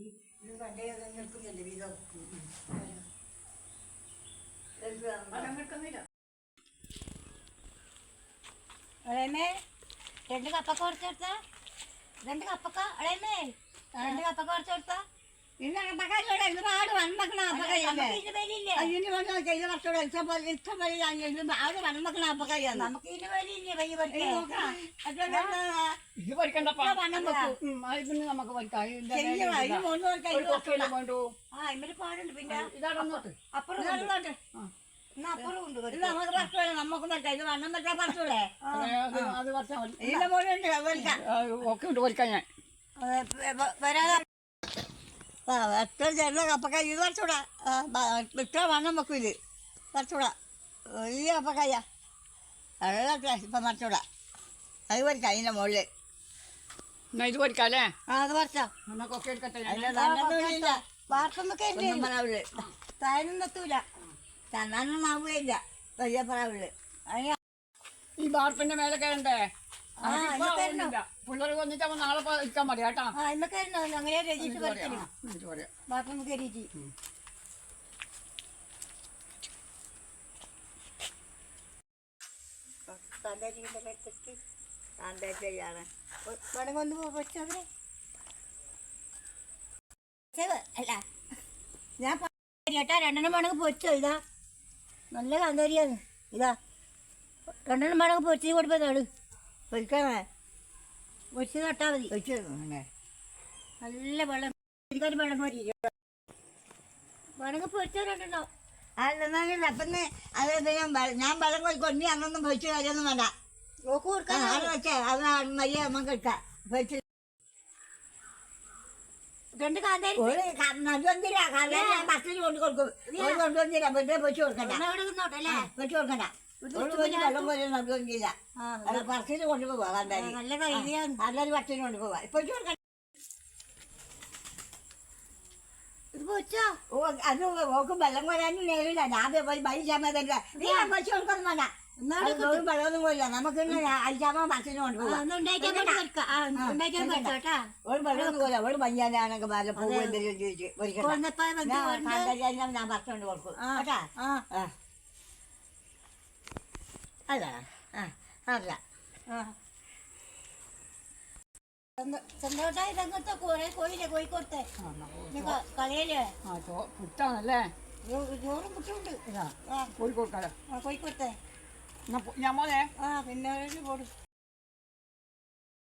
ഇത് പണ്ടേ നിൽക്കുന്നില്ല വീതം അളേമേ രണ്ട് കപ്പ കുറച്ചെടുത്ത രണ്ട് കപ്പക്ക അളയമേ രണ്ട് കപ്പ കുറച്ചെടുത്താ അപ്പക്കാരിയോടെ ഇത് പാട് വന്നക്കണ അപ്പക്കയ്യല്ലേ ഇതിന് ഇല്ല? ഇല്ല വന്ന് ചെയ്ത വർഷോടെ ഇഷ്ടം പോലെ ഇഷ്ടം പോലെ വന്നക്കണ ഇല്ല വിലയില്ലേ വയ്യ പഠിക്കാൻ ഇത് പഠിക്കണ്ടപ്പാ വണ്ണം വെക്കും. പിന്നെ നമുക്ക് പഠിക്കാം. ആ ഇമ്മര് പാടുണ്ട് പിന്നെ. ഇതാടന്നോട്ട് അപ്പുറം നമുക്ക് വർഷോടെ നമുക്ക് പറ്റാം ഇത് വണ്ണം വർഷം മോനുണ്ട് ആ, ഒക്കെ ഉണ്ട് പഠിക്കാൻ ഞാൻ. എത്ര ചെറുത കപ്പക്കായ. ഇത് കുറച്ചുകൂടെ ഇത്ര വണ്ണം വെക്കും ഇത് കുറച്ചുകൂടെ ഈ കപ്പക്കായ വെള്ളത്തെ ഇപ്പം കുറച്ചുകൂടെ അത് പഠിക്കാം അതിന്റെ മുകളിൽ എന്നാ ഇത് പഠിക്കാല്ലേ ആ അത് പറിച്ചോ എന്നാ കൊക്ക എടുക്കട്ടെ? ഞാൻ. അതിന്റെ തന്നൊന്നുമില്ല വാർത്തമ്മക്ക് ഒന്നും പറയാവില്ല താനും എത്തൂല തന്നാനൊന്നും ആവുകയില്ല. വലിയ പറയാവില്ല ഈ ബാർപ്പിന്റെ മേലെ കയറണ്ടേ. പിള്ളേർ വന്നിട്ട് നാളെ ഇരിക്കാൻ മതി കേട്ടാ. അങ്ങനെ വേണമെങ്കിൽ ഒന്ന് വെച്ചവരെ അല്ല. ഞാൻ കേട്ടാ രണ്ടെണ്ണം വേണമെങ്കിൽ പൊച്ചോ ഇതാ. നല്ല കാന്താരിയാണ്. ഇതാ. രണ്ടെണ്ണം വേണമെങ്കിൽ പൊച്ചി കൊടുപ്പതാണ് പൊരിക്കണേ ഒഴിച്ച് നട്ടാ മതി. ഒഴിച്ച് നല്ല വെള്ളം. ഇരിക്കാൻ വെള്ളം പോരി വേണമെങ്കിൽ പൊച്ചോ രണ്ടെണ്ണം. അല്ലെന്നെങ്കിൽ അപ്പം അത് ഞാൻ ഞാൻ വെള്ളം കൊണ്ടി അന്നൊന്നും പൊരിച്ച കാര്യമൊന്നും വേണ്ട. നോക്ക് കൊടുക്കാൻ അത് വെച്ചാ. അത് മര്യ നമുക്ക് എടുക്കാം. പൊരിച്ച് രണ്ട് കാന്താരി ഒരു നടുവന്തിരാ കാരണം ഞാൻ ബസ്സിൽ കൊണ്ട് കൊടുക്കും. ഒരു കൊണ്ടുവന്നില്ല വെറുതെ പൊരിച്ച് കൊടുക്കണ്ട. അല്ലേ? കൊടുക്കണ്ട. വെള്ളം പോലെ ബസ്സിൽ കൊണ്ടുപോവാ ആ, കാന്താരി നല്ല നല്ലൊരു കൊടുക്കണ്ട ഇത് പൊച്ചോ? ഓ അത് ഓക്ക് വെള്ളം കോരാനും നേരില്ല ഞാൻ പോയി പൈസാമ തരില്ല നീ പൊരിച്ച് കൊടുക്കൊന്നും വേണ്ട ഒരു വെള്ളമൊന്നും പോയില്ല നമുക്ക് ആ ഉണ്ടാക്കിയാൽ കൊടുത്തോട്ടാ ഒരു വെള്ളമൊന്നും പോയില്ല ഒരു മഞ്ഞാനാണൊക്കെ നല്ല പൂവ് എന്തെങ്കിലും ചോദിച്ച് ഒരിക്കലും ഞാൻ കൊണ്ട് കൊടുക്കും. കേട്ടാ? അല്ല ആ അല്ല ആ. കുറെ കോഴിക്കോട്ടെ. പുട്ടാണല്ലേ? ചോറും പുട്ടുണ്ട് കോഴിക്കോട്ടെ. ഞാൻ പോലെ ആ പിന്നെ